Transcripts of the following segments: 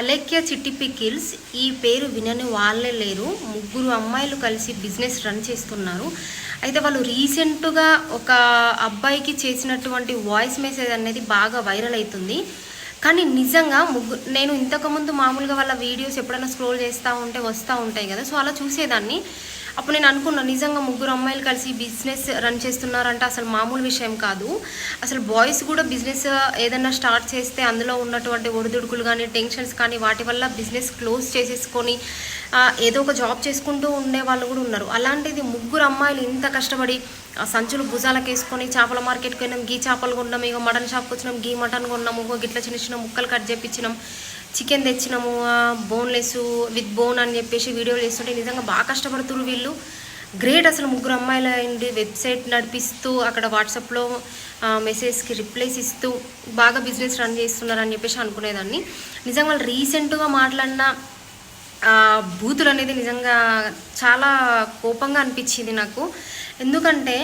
అలేఖ్య చిట్టి పికిల్స్. ఈ పేరు వినని వాళ్ళే లేరు. ముగ్గురు అమ్మాయిలు కలిసి బిజినెస్ రన్ చేస్తున్నారు. అయితే వాళ్ళు రీసెంట్గా ఒక అబ్బాయికి చేసినటువంటి వాయిస్ మెసేజ్ అనేది బాగా వైరల్ అవుతుంది. కానీ నిజంగా ముగ్గు నేను ఇంతకుముందు మామూలుగా వాళ్ళ వీడియోస్ ఎప్పుడైనా స్క్రోల్ చేస్తూ ఉంటే వస్తూ ఉంటాయి కదా. సో అలా చూసేదాన్ని. అప్పుడు నేను అనుకున్నా నిజంగా ముగ్గురు అమ్మాయిలు కలిసి బిజినెస్ రన్ చేస్తున్నారంటే అసలు మామూలు విషయం కాదు. అసలు బాయ్స్ కూడా బిజినెస్ ఏదైనా స్టార్ట్ చేస్తే అందులో ఉన్నటువంటి ఒడిదుడుకులు కానీ టెన్షన్స్ కానీ వాటి వల్ల బిజినెస్ క్లోజ్ చేసేసుకొని ఏదో ఒక జాబ్ చేసుకుంటూ ఉండే వాళ్ళు కూడా ఉన్నారు. అలాంటిది ముగ్గురు అమ్మాయిలు ఇంత కష్టపడి సంచులు భుజాలకు వేసుకొని చేపల మార్కెట్కి పోయినాం గీ చేపలు కొన్నాం ఇక మటన్ షాప్కి వచ్చినాం గీ మటన్ కొన్నాము గిట్ల చిన్న చిన్న ముక్కలు కట్ చేపించినాం చికెన్ తెచ్చినాము బోన్లెస్ విత్ బోన్ అని చెప్పేసి వీడియోలు చేస్తుంటే నిజంగా బాగా కష్టపడుతున్నారు వీళ్ళు. గ్రేట్ అసలు ముగ్గురు అమ్మాయిలు అయింది వెబ్సైట్ నడిపిస్తూ అక్కడ వాట్సాప్లో మెసేజ్కి రిప్లైస్ ఇస్తూ బాగా బిజినెస్ రన్ చేస్తున్నారు అని చెప్పేసి అనుకునేదాన్ని. నిజంగా వాళ్ళు రీసెంట్గా మాట్లాడిన బూతులు అనేది నిజంగా చాలా కోపంగా అనిపించింది నాకు. ఎందుకంటే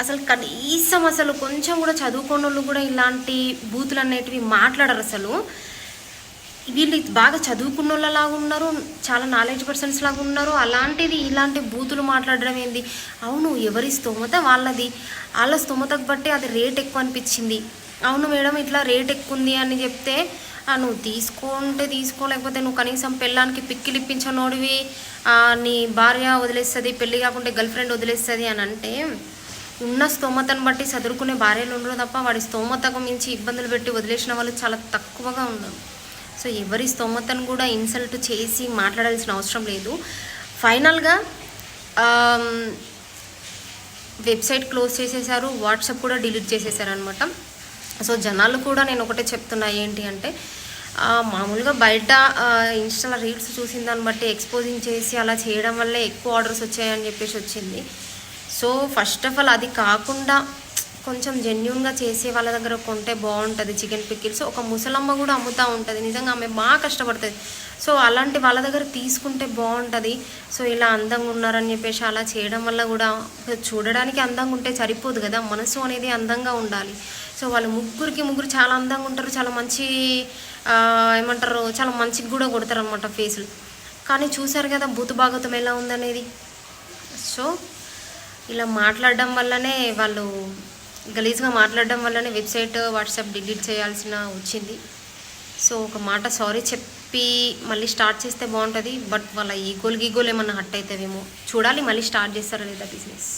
అసలు కనీసం అసలు కొంచెం కూడా చదువుకున్న వాళ్ళు కూడా ఇలాంటి బూతులు అనేటివి మాట్లాడరు అసలు. వీళ్ళు బాగా చదువుకున్న వాళ్ళలాగా ఉన్నారు చాలా నాలెడ్జ్ పర్సన్స్ లాగా ఉన్నారు. అలాంటిది ఇలాంటి బూతులు మాట్లాడడం ఏంది? అవును ఎవరి స్తోమత వాళ్ళది. వాళ్ళ స్తోమతకు బట్టి అది రేట్ ఎక్కువ అనిపించింది. అవును మేడం ఇట్లా రేట్ ఎక్కువ ఉంది అని చెప్తే నువ్వు తీసుకుంటే తీసుకోలేకపోతే నువ్వు కనీసం పెళ్ళానికి పిక్కిలు ఇప్పించనోడివి. నీ భార్య వదిలేస్తుంది పెళ్ళి కాకుంటే గర్ల్ ఫ్రెండ్ వదిలేస్తుంది అని అంటే ఉన్న స్తోమతను బట్టి చదువుకునే భార్యలు ఉండరు తప్ప వాడి స్తోమతకు మించి ఇబ్బందులు పెట్టి వదిలేసిన వాళ్ళు చాలా తక్కువగా ఉన్నారు. సో ఎవరి స్తోమతను కూడా ఇన్సల్ట్ చేసి మాట్లాడాల్సిన అవసరం లేదు. ఫైనల్గా వెబ్సైట్ క్లోజ్ చేసేసారు వాట్సాప్ కూడా డిలీట్ చేసేసారు అనమాట సో జనాలు కూడా నేను ఒకటే చెప్తున్నా ఏంటి అంటే మామూలుగా బయట ఇన్స్టాలో రీల్స్ చూసిన దాన్ని బట్టి ఎక్స్పోజింగ్ చేసి అలా చేయడం వల్లే ఎక్కువ ఆర్డర్స్ వచ్చాయని చెప్పేసి వచ్చింది. సో ఫస్ట్ ఆఫ్ ఆల్ అది కాకుండా కొంచెం జెన్యున్గా చేసే వాళ్ళ దగ్గర కొంటే బాగుంటుంది చికెన్ పికిల్స్ ఒక ముసలమ్మ కూడా అమ్ముతూ ఉంటుంది. నిజంగా ఆమె బాగా కష్టపడుతుంది. సో అలాంటి వాళ్ళ దగ్గర తీసుకుంటే బాగుంటుంది. సో ఇలా అందంగా ఉన్నారని చెప్పేసి అలా చేయడం వల్ల కూడా చూడడానికి అందంగా ఉంటే సరిపోదు కదా. మనసు అనేది అందంగా ఉండాలి. సో వాళ్ళు ముగ్గురికి ముగ్గురు చాలా అందంగా ఉంటారు చాలా మంచి ఏమంటారు చాలా మంచిగా కూడా కొడతారు అనమాట ఫేసులు. కానీ చూసారు కదా భూత భాగవతం ఎలా ఉందనేది? సో ఇలా మాట్లాడడం వల్లనే వాళ్ళు గలీజ్గా మాట్లాడడం వల్లనే వెబ్సైట్ వాట్సాప్ డిలీట్ చేయాల్సిన వచ్చింది. సో ఒక మాట సారీ చెప్పి మళ్ళీ స్టార్ట్ చేస్తే బాగుంటుంది బట్ వాళ్ళ ఈగోలు గీగోలు ఏమన్నా హట్ అవుతావేమో చూడాలి మళ్ళీ స్టార్ట్ చేస్తారా లేదా బిజినెస్.